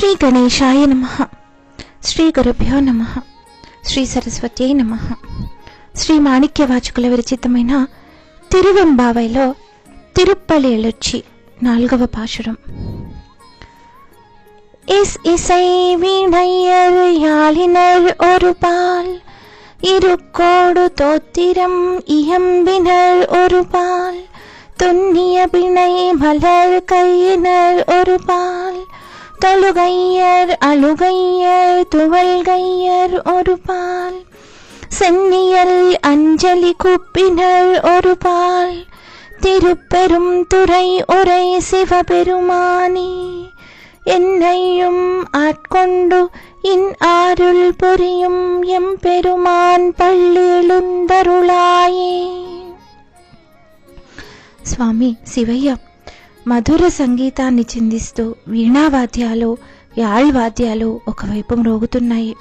శ్రీ గణేశాయ నమ శ్రీ గురుభ్యో నమ శ్రీ సరస్వత్యై నమ శ్రీ మాణిక్యవాచకుల విరచితమైన తిరువెంబావైలో తిరుప్పలి ఎళొచ్చి నాలుగవ పాశురం இஸ் இசை வீணையர் யாழினர் ஒரு பால் இருக்கோடு தோத்திரம் இயம்பினர் ஒரு பால் துன்னிய பிணை மலர் கையினர் ஒரு பால் தழுகையர் அழுகையர் துவல்கையர் ஒரு பால் சென்னியல் அஞ்சலி கூப்பினர் ஒரு பால் திருப்பெரும் துறை உரை சிவபெருமானே. என்னையும் ஆட்கொண்டு இன் ஆருள் புரியும் எம் பெருமான் பள்ளியெழுந்தருளாயே சுவாமி சிவையா మధుర సంగీతాన్ని చిందిస్తూ వీణావాద్యాలు యాళ్వాద్యాలు ఒకవైపు మ్రోగుతున్నాయి.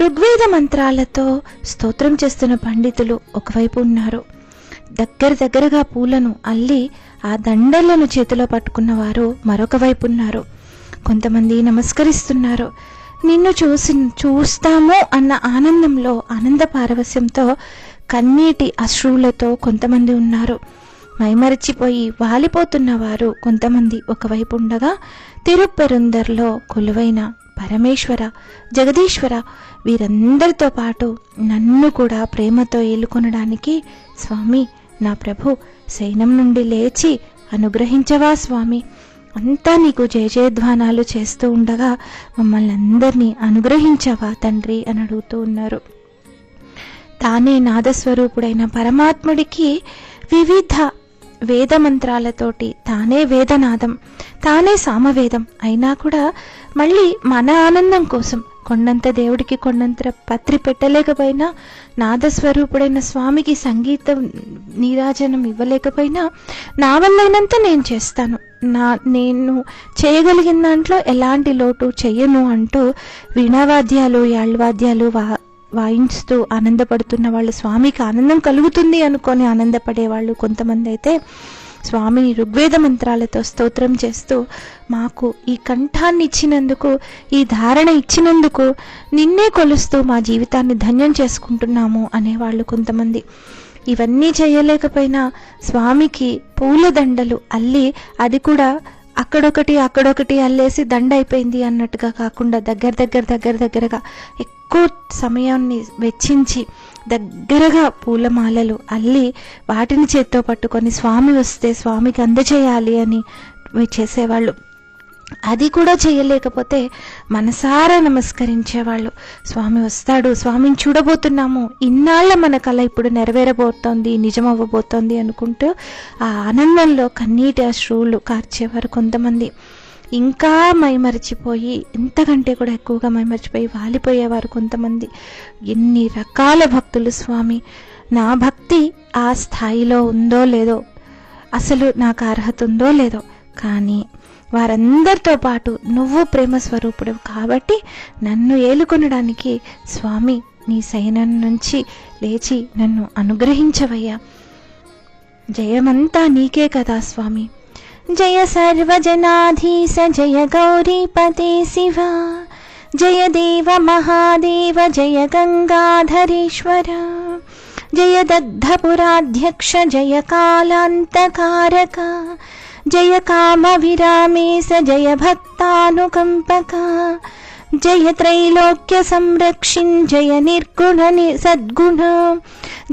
ఋగ్వేద మంత్రాలతో స్తోత్రం చేస్తున్న పండితులు ఒకవైపు ఉన్నారు. దగ్గర దగ్గరగా పూలను అల్లి ఆ దండలను చేతిలో పట్టుకున్న వారు మరొక వైపు ఉన్నారు కొంతమంది నమస్కరిస్తున్నారు. నిన్ను చూసి చూస్తాము అన్న ఆనందంలో ఆనంద పారవస్యంతో కన్నీటి అశ్రువులతో కొంతమంది ఉన్నారు. మైమరచిపోయి వాలిపోతున్న వారు కొంతమంది ఒకవైపు ఉండగా తిరుపెరుందర్లో కొలువైన పరమేశ్వర జగదీశ్వర వీరందరితో పాటు నన్ను కూడా ప్రేమతో ఏలుకొనడానికి స్వామి నా ప్రభు శయనం నుండి లేచి అనుగ్రహించవా స్వామి? అంతా నీకు జయజయధ్వానాలు చేస్తూ ఉండగా మమ్మల్ని అందరినీ అనుగ్రహించవా తండ్రి అని అడుగుతూ ఉన్నారు. తానే నాదస్వరూపుడైన పరమాత్ముడికి వివిధ వేదమంత్రాలతోటి తానే వేదనాదం తానే సామవేదం. అయినా కూడా మళ్ళీ మన ఆనందం కోసం కొండంత దేవుడికి కొండంత పత్రి పెట్టలేకపోయినా నాదస్వరూపుడైన స్వామికి సంగీతం నీరాజనం ఇవ్వలేకపోయినా నా వల్లైనంత నేను చేస్తాను. నా నేను చేయగలిగిన దాంట్లో ఎలాంటి లోటు చెయ్యను అంటూ వీణావాద్యాలు యాళ్ళవాద్యాలు వా వాయిస్తూ ఆనందపడుతున్న వాళ్ళు స్వామికి ఆనందం కలుగుతుంది అనుకొని ఆనందపడే వాళ్ళు కొంతమంది అయితే స్వామిని ఋగ్వేద మంత్రాలతో స్తోత్రం చేస్తూ మాకు ఈ కంఠాన్ని ఇచ్చినందుకు ఈ ధారణ ఇచ్చినందుకు నిన్నే కొలుస్తూ మా జీవితాన్ని ధన్యం చేసుకుంటున్నాము అనేవాళ్ళు కొంతమంది. ఇవన్నీ చేయలేకపోయినా స్వామికి పూలదండలు అల్లి అది కూడా అక్కడొకటి అక్కడొకటి అల్లేసి దండ అయిపోయింది అన్నట్టుగా కాకుండా దగ్గర దగ్గర దగ్గర దగ్గరగా ఎక్కువ సమయాన్ని వెచ్చించి దగ్గరగా పూలమాలలు అల్లి వాటిని చేత్తో పట్టుకొని స్వామి వస్తే స్వామికి అందచేయాలి అని చేసేవాళ్ళు. అది కూడా చేయలేకపోతే మనసారా నమస్కరించేవాళ్ళు. స్వామి వస్తాడు స్వామిని చూడబోతున్నాము. ఇన్నాళ్ళ మన కళ ఇప్పుడు నెరవేరబోతోంది నిజమవ్వబోతోంది అనుకుంటూ ఆ ఆనందంలో కన్నీటి అశ్రువులు కార్చేవారు కొంతమంది. ఇంకా మైమరిచిపోయి ఇంతకంటే కూడా ఎక్కువగా మైమరిచిపోయి వాలిపోయేవారు కొంతమంది. ఎన్ని రకాల భక్తులు స్వామి. నా భక్తి ఆ స్థాయిలో ఉందో లేదో అసలు నాకు అర్హత ఉందో లేదో కానీ వారందరితో పాటు నువ్వు ప్రేమ స్వరూపుడు కాబట్టి నన్ను ఏలుకొనడానికి స్వామి నీ శయనం నుంచి లేచి నన్ను అనుగ్రహించవయ్యా. జయమంతా నీకే కదా స్వామి. జయ సర్వజనాధీశ జయ గౌరీపతే శివ. జయ దేవ మహాదేవ జయ గంగాధరీశ్వర. జయ దగ్ధపురాధ్యక్ష జయ కాలాంతకారక. जय कामविरामेश जय भक्तानुकम्पका जय त्रैलोक्यसंरक्षिन् जय निर्गुण सद्गुण।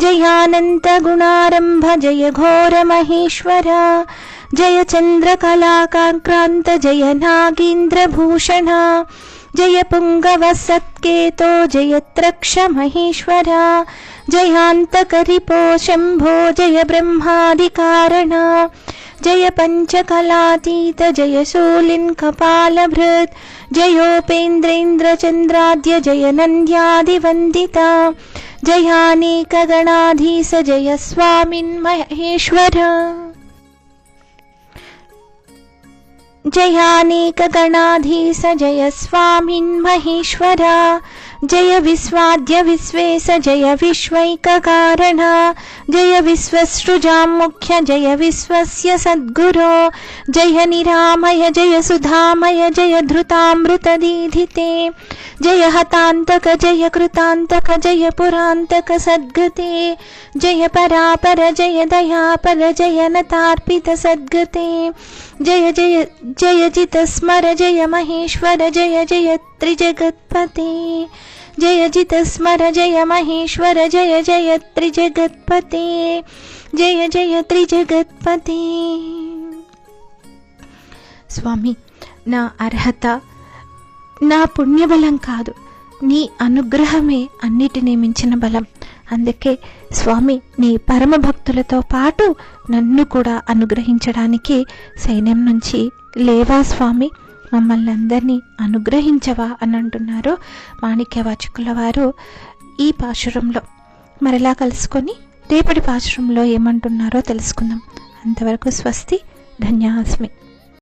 जयानन्तगुणारम्भ जय घोरमहेश्वरा जय चन्द्रकलाकाक्रान्त जय नागीन्द्रभूषणा जय पुङ्गवसत्केतो सत्केतो त्रक्ष महेश्वरा जयान्तकरिपो शम्भो जय ब्रह्मादिकारणा जय पञ्चकलातीत जय शूलिन् कपालभृत् जयोपेन्द्रेन्द्रचन्द्राद्य जय नन्द्यादिवन्दिता जयानेकगणाधीश जय स्वामिन् महेश्वर। जयानेकगणाधीश जय स्वामिन् महेश्वर। జయానేకగణాధీశ జయ స్వామిన్ మహేశ్వర జయ విశ్వాద్య విశ్వేశ జయ విశ్వైకకారణ జయ విశ్వసృజాం ముఖ్య జయ విశ్వస్య సద్గురో జయ నిరామయ జయ సుధామయ జయ ధృతామృతదీధితే జయ హతాంతక జయ కృతాంతక జయ పురాంతక సద్గతే జయ పరాపర జయ దయాపర జయ నతార్పిత సద్గతే జయ జయ జయ జిత స్మర జయ మహేశ్వర జయ జయ త్రిజగత్పతే. జయ జిత స్మర జయ మహేశ్వర జయ జయ జయ జయ త్రిజగత్పతే. స్వామి నా అర్హత నా పుణ్యబలం కాదు. నీ అనుగ్రహమే అన్నిటినీ మించిన బలం. అందుకే స్వామి నీ పరమ భక్తులతో పాటు నన్ను కూడా అనుగ్రహించడానికి సైన్యం నుంచి లేవా స్వామి? మమ్మల్ని అందరినీ అనుగ్రహించవా అని అంటున్నారు మాణిక్యవాచకుల వారు ఈ పాశురంలో. మరలా కలుసుకొని రేపటి పాశురంలో ఏమంటున్నారో తెలుసుకుందాం. అంతవరకు స్వస్తి ధన్యాస్మి.